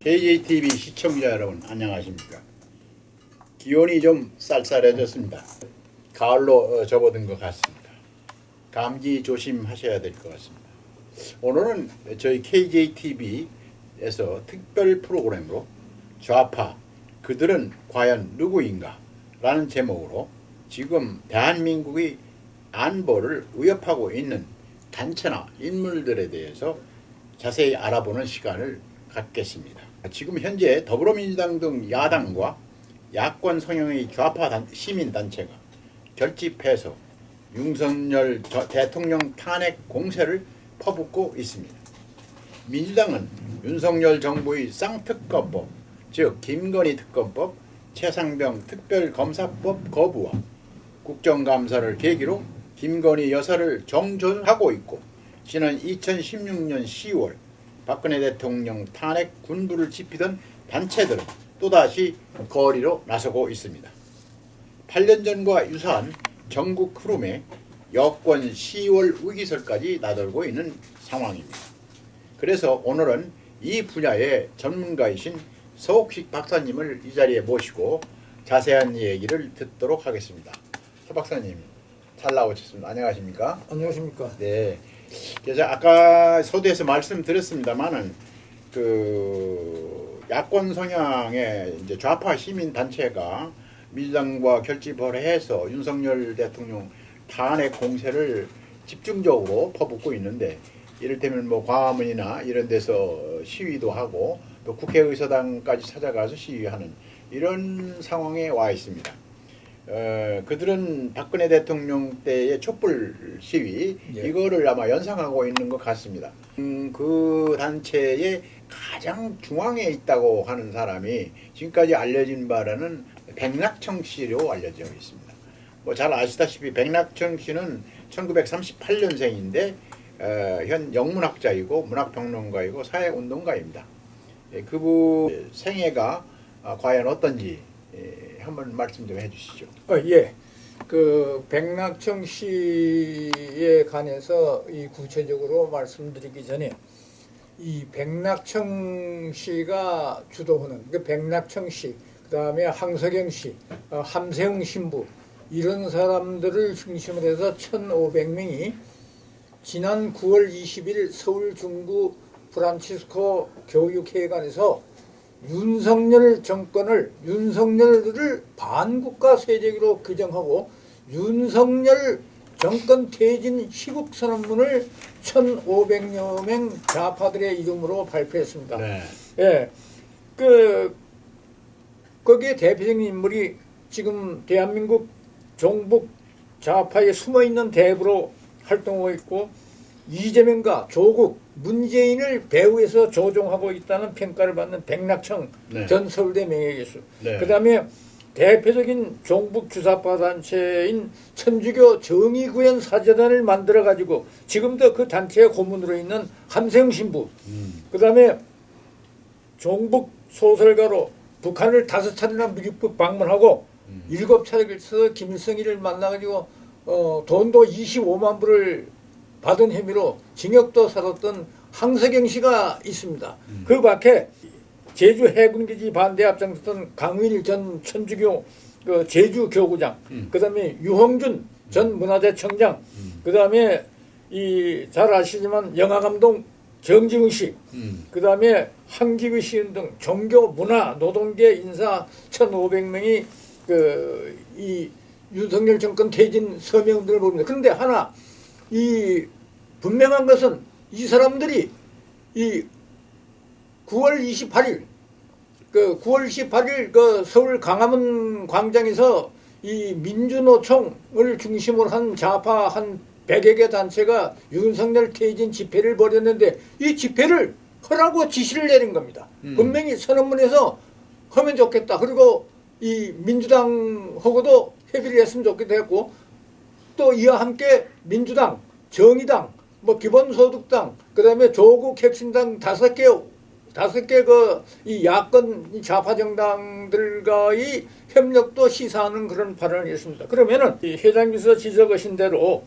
KJTV 시청자 여러분 안녕하십니까? 기온이 좀 쌀쌀해졌습니다. 가을로 어, 접어든 것 같습니다. 감기 조심하셔야 될 것 같습니다. 오늘은 저희 KJTV에서 특별 프로그램으로 좌파 그들은 과연 누구인가 라는 제목으로 지금 대한민국의 안보를 위협하고 있는 단체나 인물들에 대해서 자세히 알아보는 시간을 갖겠습니다. 지금 현재 더불어민주당 등 야당과 야권 성향의 좌파 단- 시민단체가 결집해서 윤석열 저- 대통령 탄핵 공세를 퍼붓고 있습니다. 민주당은 윤석열 정부의 쌍특검법, 즉 김건희 특검법, 최상병 특별검사법 거부와 국정감사를 계기로 김건희 여사를 정존하고 있고 지난 2016년 10월 박근혜 대통령 탄핵 군부를 지피던 단체들은 또다시 거리로 나서고 있습니다. 8년 전과 유사한 전국 흐름에 여권 10월 위기설까지 나돌고 있는 상황입니다. 그래서 오늘은 이 분야의 전문가이신 서옥식 박사님을 이 자리에 모시고 자세한 얘기를 듣도록 하겠습니다. 서 박사님 잘 나오셨습니다. 안녕하십니까? 안녕하십니까. 네. 그래서 아까 서두에서 말씀드렸습니다만은 그 야권 성향의 이제 좌파 시민 단체가 민주당과 결집을 해서 윤석열 대통령 탄핵 공세를 집중적으로 퍼붓고 있는데 이를테면 뭐 광화문이나 이런 데서 시위도 하고 또 국회의사당까지 찾아가서 시위하는 이런 상황에 와 있습니다. 어, 그들은 박근혜 대통령 때의 촛불 시위 예. 이거를 아마 연상하고 있는 것 같습니다. 음, 그 단체의 가장 중앙에 있다고 하는 사람이 지금까지 알려진 바로는 백낙청 씨로 알려져 있습니다. 뭐 잘 아시다시피 백낙청 씨는 1938년생인데 어, 현 영문학자이고 문학평론가이고 사회운동가입니다. 예, 그분 생애가 아, 과연 어떤지 예, 한번 말씀 좀 해주시죠. 어, 예. 그 백낙청 씨에 관해서 이 구체적으로 말씀드리기 전에 이 백낙청 씨가 주도하는 그 백낙청 씨, 그다음에 항석영 씨, 어, 함세웅 신부 이런 사람들을 중심으로 해서 1,500명이 지난 9월 20일 서울 중구 프란치스코 교육회관에서 윤석열 정권을 윤석열을 반국가 세력으로 규정하고 윤석열 정권 퇴진 시국 선언문을 1,500여 명 좌파들의 이름으로 발표했습니다. 네. 예. 그 거기에 대표적인 인물이 지금 대한민국 종북 좌파에 숨어 있는 대부로 활동하고 있고 이재명과 조국, 문재인을 배후에서 조종하고 있다는 평가를 받는 백낙청 네. 전 서울대 명예교수. 네. 그다음에 대표적인 종북 주사파 단체인 천주교 정의구현 사재단을 만들어 가지고 지금도 그 단체의 고문으로 있는 함세웅 신부. 음. 그다음에 종북 소설가로 북한을 다섯 차례나 미국 방문하고 음. 일곱 차례 걸쳐서 김일성이를 만나가지고 어, 돈도 25만 불을 받은 혐의로 징역도 살았던 항석영 씨가 있습니다. 음. 그 밖에 제주 해군기지 반대 앞장섰던 강일 전 천주교 그 제주 교구장, 음. 그다음에 유홍준 전 문화재청장, 음. 그다음에 이 잘 아시지만 영화 감독 정지훈 씨, 음. 그 다음에 한기구 시인 등 종교, 문화, 노동계 인사 1,500명이 그 이 윤석열 정권 퇴진 서명들을 보릅니다. 그런데 하나 이 분명한 것은 이 사람들이 이 9월 28일 그 9월 28일 그 서울 강화문 광장에서 이 민주노총을 중심으로 한 좌파 한 100여 개 단체가 윤석열 퇴진 집회를 벌였는데 이 집회를 하라고 지시를 내린 겁니다. 음. 분명히 선언문에서 하면 좋겠다. 그리고 이 민주당하고도 협의를 했으면 좋겠다 했고 또 이와 함께 민주당, 정의당, 뭐 기본소득당, 그다음에 조국 혁신당 다섯 개 다섯 개 그 이 야권 이 좌파 정당들과의 협력도 시사하는 그런 발언을 했습니다. 그러면은 이 회장님께서 지적하신 대로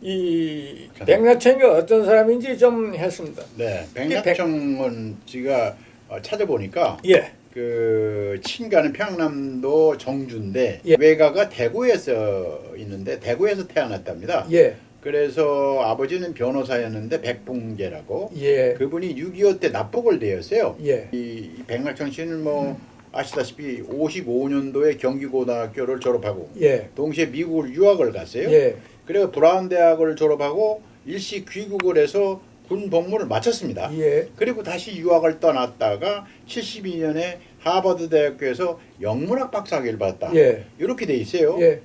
이 백낙천이가 어떤 사람인지 좀 했습니다. 네, 백낙청은 제가 어, 찾아보니까 예, 그 친가는 평남도 정주인데 예. 외가가 대구에서 있는데 대구에서 태어났답니다. 예, 그래서 아버지는 변호사였는데 백봉계라고 예, 그분이 6.25 때 납북을 되었어요. 예, 이, 이 백낙청 씨는 뭐 아시다시피 55년도에 경기고등학교를 졸업하고 예, 동시에 미국을 유학을 갔어요. 예, 그리고 브라운 대학을 졸업하고 일시 귀국을 해서 군 복무를 마쳤습니다. 예, 그리고 다시 유학을 떠났다가 72년에 하버드 대학교에서 영문학 박사학위를 받았다. 예, 이렇게 돼 있어요. 예,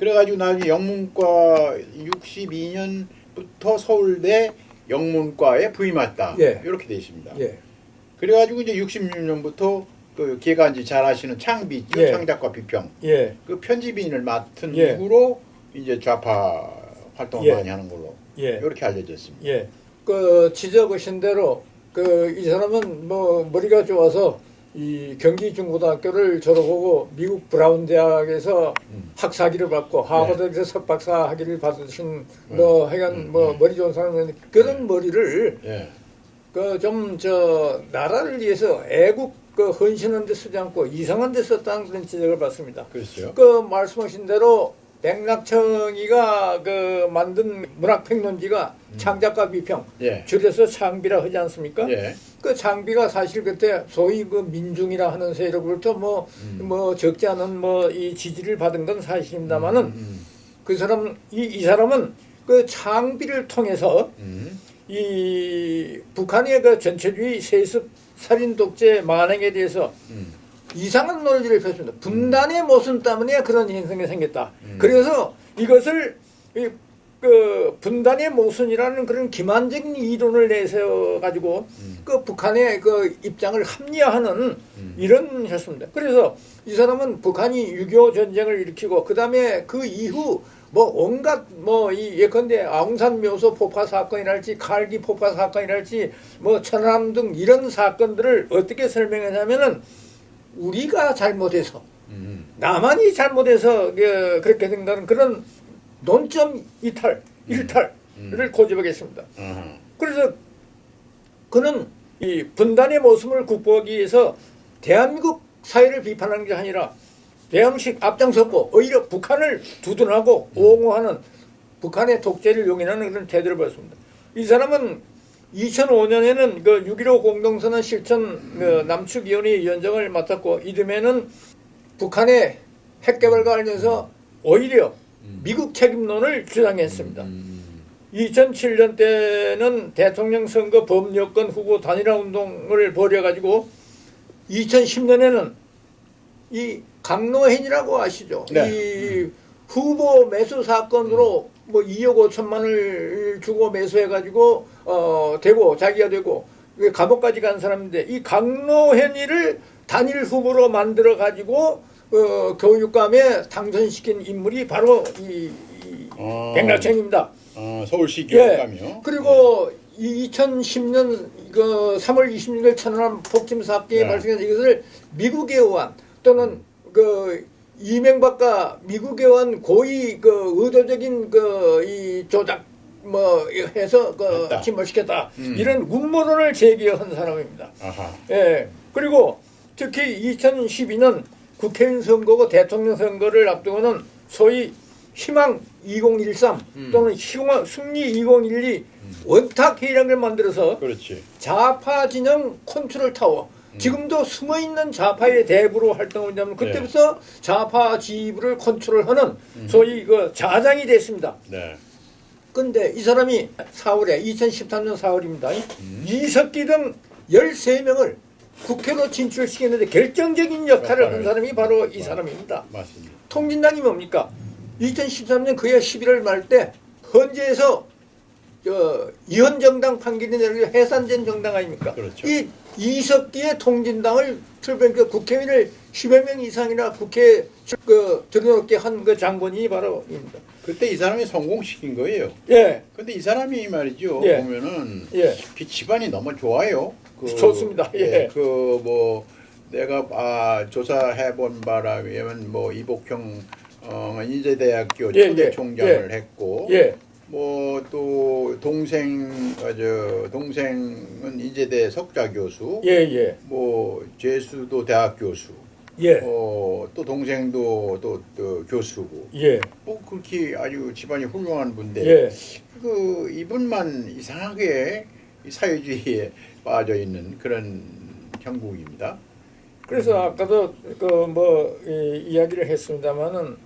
그래가지고 나중에 영문과 62년부터 서울대 영문과에 부임했다. 예. 이렇게 돼 있습니다. 예, 그래가지고 이제 66년부터 그 기획안지 잘 아시는 창비 있죠. 예. 창작과 비평 예, 그 편집인을 맡은 예. 이후로 이제 좌파 활동을 예. 많이 하는 걸로 예, 이렇게 알려졌습니다. 예. 그 지적하신 대로 그 이 사람은 뭐 머리가 좋아서 이 경기 중고등학교를 졸업하고 미국 브라운 대학에서 음. 학사학위를 받고 하버드에서 석박사 학위를 받으신 네. 뭐 하여간 음, 뭐 음. 머리 좋은 사람은 그런 머리를 예. 그좀 저 나라를 위해서 애국 그 헌신한 데 쓰지 않고 이상한 데 썼다는 그런 지적을 받습니다. 그렇죠. 그 말씀하신 대로 백낙청이가 그 만든 문학평론지가 창작가 비평 예. 줄여서 창비라 하지 않습니까? 예. 그 창비가 사실 그때 소위 그 민중이라 하는 세력으로부터 뭐뭐 음. 적지 않은 뭐 이 지지를 받은 건 사실입니다만은 음, 그 사람 이, 이 사람은 그 창비를 통해서 음, 이 북한의 그 전체주의 세습 살인 독재 만행에 대해서 음, 이상한 논리를 펼칩니다. 분단의 모순 때문에 그런 현상이 생겼다. 음. 그래서 이것을 이, 그 분단의 모순이라는 그런 기만적인 이론을 내세워 가지고 음. 그 북한의 그 입장을 합리화하는 음. 이런 했습니다. 그래서 이 사람은 북한이 6.25 전쟁을 일으키고 그 다음에 그 이후 뭐 온갖 뭐 이 예컨대 아웅산 묘소 폭파 사건이랄지 칼기 폭파 사건이랄지 뭐 천안함 등 이런 사건들을 어떻게 설명하냐면은 우리가 잘못해서 음. 나만이 잘못해서 그 그렇게 된다는 그런 논점 이탈 일탈을 음. 고집하겠습니다. 아하. 그래서 그는 이 분단의 모습을 극복하기 위해서 대한민국 사회를 비판하는 게 아니라 대항식 앞장섰고 오히려 북한을 두둔하고 옹호하는 북한의 독재를 용인하는 그런 태도를 보였습니다. 이 사람은 2005년에는 그 6.15 공동선언 실천 그 남측위원회 위원장을 맡았고 이듬해는 북한의 핵 개발과 관련해서 오히려 미국 책임론을 주장했습니다. 음. 2007년 때는 대통령 선거 범여권 후보 단일화 운동을 벌여가지고 2010년에는 이 강노현이라고 아시죠? 네. 이 후보 매수 사건으로 뭐 2억 5천만을 주고 매수해가지고 어 되고 자기가 되고 그 감옥까지 간 사람인데 이 강노현이를 단일 후보로 만들어 가지고 어 교육감에 당선시킨 인물이 바로 이, 이 어. 백낙천입니다. 어, 서울시 예. 교육감이요. 그리고 이 2010년 그 3월 26일 천안함 폭침 사건에 네. 발생해서 이것을 미국에 의한 또는 그 이명박과 미국에 의한 고의 그 의도적인 그 이 조작 뭐 해서 그 했다. 침몰시켰다 음. 이런 음모론을 제기한 사람입니다. 아하. 예. 그리고 특히 2012년 국회의원 선거고 대통령 선거를 앞두고는 소위 희망 2013 음. 또는 희망 승리 2012 원탁 회의라는 걸 만들어서 그렇지. 좌파 진영 컨트롤 타워 음. 지금도 숨어 있는 좌파의 대부로 활동을 하면 그때부터 좌파 지휘부를 컨트롤하는 음. 소위 그 자장이 됐습니다. 네. 근데 이 사람이 4월에 2013년 4월입니다. 음. 이석기 등 13명을 국회로 진출시키는데 결정적인 역할을 한. 사람이 바로 이 맞- 사람입니다. 맞습니다. 통진당이 뭡니까? 2013년 그해 11월 말 때 헌재에서 저 이현 정당 판결이 내려 해산된 정당 아닙니까? 그렇죠. 이 이석기의 통진당을 출범 그 국회의원을 10여 명 이상이나 국회에 출- 그 들어놓게 한 그 장본인이 바로 입니다. 그때 이 사람이 성공시킨 거예요. 예, 근데 이 사람이 말이죠. 예. 보면은 예. 그 집안이 너무 좋아요. 그, 좋습니다. 예. 그뭐 내가 아, 조사해 본 바람에는 뭐 이복형 어, 인제대학교 예, 초대 예. 총장을 했고 예, 뭐 또 동생 어, 저 동생은 인제대 석좌 교수, 예, 예. 뭐 제수도 대학 교수, 예. 어, 또 동생도 또, 또 교수고, 예. 뭐 그렇게 아주 집안이 훌륭한 분인데 예. 그 이분만 이상하게 이 사회주의에 빠져 있는 그런 형국입니다. 그래서 아까도 그뭐 이야기를 했습니다마는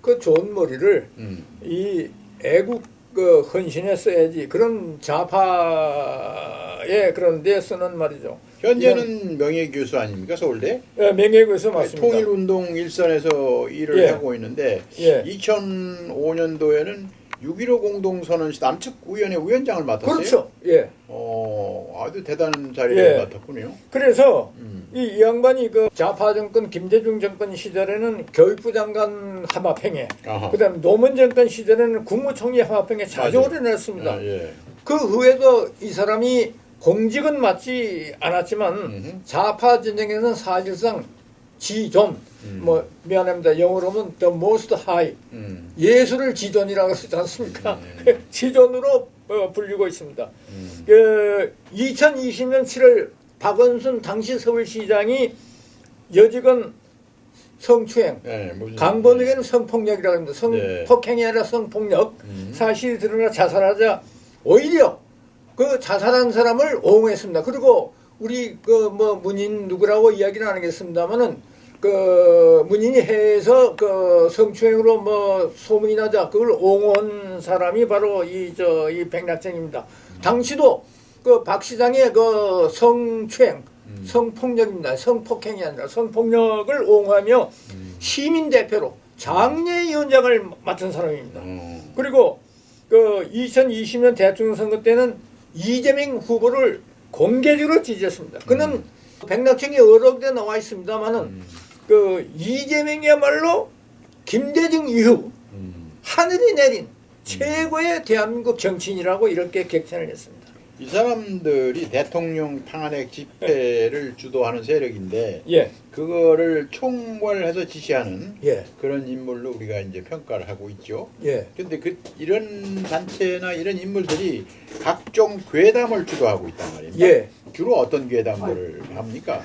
그 좋은 머리를 음. 이 애국 그 헌신에 써야지 그런 좌파의 그런 데 쓰는 말이죠. 현재는 명예 교수 아닙니까 서울대? 예, 명예교수 맞습니다. 통일운동 일선에서 일을 예. 하고 있는데 예. 2005년도에는 6.15 공동선언 남측 위원회 위원장을 맡았어요. 그렇죠. 예. 어, 아주 대단한 자리를 예. 맡았군요. 그래서 음. 이, 이 양반이 그 좌파 정권 김대중 정권 시절에는 교육부 장관 하마평에 아하. 그다음 노무현 정권 시절에는 국무총리 하마평에 자주 맞아요. 오려냈습니다. 아, 예. 그 후에도 이 사람이 공직은 맞지 않았지만 음흠. 좌파 진영에서는 사실상 지존 음. 뭐 미안합니다 영어로 하면 the most high 음. 예수를 지존이라고 쓰지 않습니까? 지존으로 어, 불리고 있습니다. 음. 그 2020년 7월 박원순 당시 서울시장이 여직원 성추행, 예, 무슨 강번에게는 성폭력이라고 합니다. 네. 성폭행이 아니라 성폭력. 음. 사실이 드러나 자살하자 오히려 그 자살한 사람을 옹호했습니다. 그리고 우리 그 뭐 문인 누구라고 이야기는 안 하겠습니다만은 그 문인이 해에서 그 성추행으로 뭐 소문이 나자 그걸 옹호한 사람이 바로 이 저이 백낙정입니다. 당시도 그 박 시장의 그 성추행 음. 성폭력입니다. 성폭행이 아니라 성폭력을 옹호하며 음. 시민 대표로 장례위원장을 맡은 사람입니다. 어. 그리고 그 2020년 대통령 선거 때는 이재명 후보를 공개적으로 지지했습니다. 그는 백낙청이 여러 개 나와 있습니다만은 음. 그 이재명이야말로 김대중 이후 음. 하늘이 내린 최고의 대한민국 정치인이라고 이렇게 객찬을 했습니다. 이 사람들이 대통령 탄핵 집회를 주도하는 세력인데 예, 그거를 총괄해서 지시하는 예, 그런 인물로 우리가 이제 평가를 하고 있죠. 예. 근데 그 이런 단체나 이런 인물들이 각종 괴담을 주도하고 있단 말입니다. 예. 주로 어떤 괴담들을 합니까?